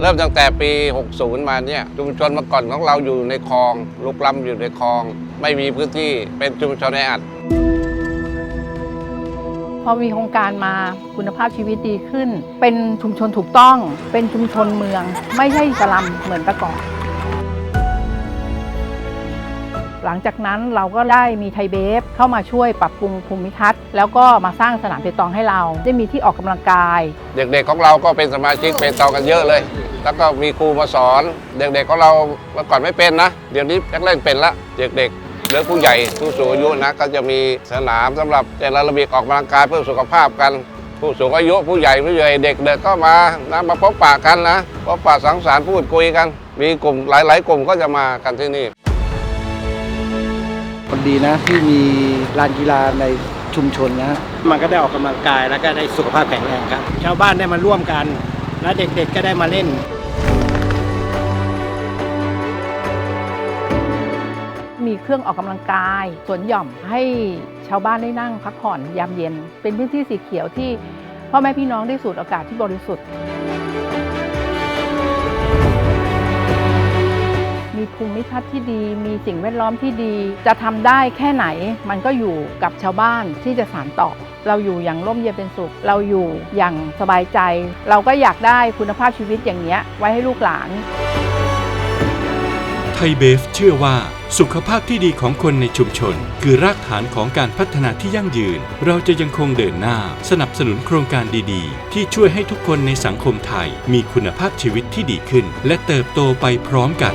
เริ่มตั้งแต่ปี 60 มาเนี่ยชุมชนเมื่อก่อนของเราอยู่ในคลองลุกล้ำอยู่ในคลอง ไม่มีพื้นที่เป็นชุมชนแออัดพอมีโครงการมาคุณภาพชีวิตดีขึ้น เป็นชุมชนถูกต้อง เป็นชุมชนเมือง ไม่ใช่สลัมเหมือนแต่ก่อน หลังจากนั้นเราก็ได้มีไทเบฟเข้ามาช่วยปรับปรุงภูมิทัศน์ แล้วก็มาสร้างสนามเปตองให้เรา ได้มีที่ออกกำลังกาย เด็กๆของเราก็เป็นสมาชิกเป็นตองกันเยอะเลย แล้วก็มีครูมาสอน เด็กๆของเราเมื่อก่อนไม่เป็นนะ เดี๋ยวนี้แรกๆเป็นละเด็กๆหรือผู้ใหญ่ผู้สูงอายุนะก็จะมีสนามสำหรับแต่ละระเบียบออกกำลังกายเพื่อสุขภาพกัน ผู้สูงอายุผู้ใหญ่ผู้ใหญ่เด็กๆก็มานะมาพบปะกันนะพบปะสังสรรค์พูดคุยกัน มีกลุ่มหลาย ๆ กลุ่มก็จะมากันที่นี่ คนดีนะ ที่มีลานกีฬาในชุมชนนะฮะมันก็ได้ออกกำลังกายแล้วก็ได้สุขภาพแข็งแรงครับ ชาวบ้านได้มาร่วมกัน และเด็กๆก็ได้มาเล่น มีเครื่องออกกำลังกายสวนหย่อมให้ชาวบ้านได้นั่งพักผ่อนยามเย็น เป็นพื้นที่สีเขียวที่พ่อแม่พี่น้องได้สูดอากาศที่บริสุทธิ์ ทัศน์ที่ดี มีสิ่งแวดล้อมที่ดี จะทำได้แค่ไหน มันก็อยู่กับชาวบ้านที่จะสานต่อ เราอยู่อย่างร่มเย็นเป็นสุข เราอยู่อย่างสบายใจ เราก็อยากได้คุณภาพชีวิตอย่างเนี้ยไว้ให้ลูกหลาน ไทยเบฟเชื่อว่าสุขภาพที่ดีของคนในชุมชน คือรากฐานของการพัฒนาที่ยั่งยืน เราจะยังคงเดินหน้า สนับสนุนโครงการดีๆ ที่ช่วยให้ทุกคนในสังคมไทย มีคุณภาพชีวิตที่ดีขึ้น และเติบโตไปพร้อมกัน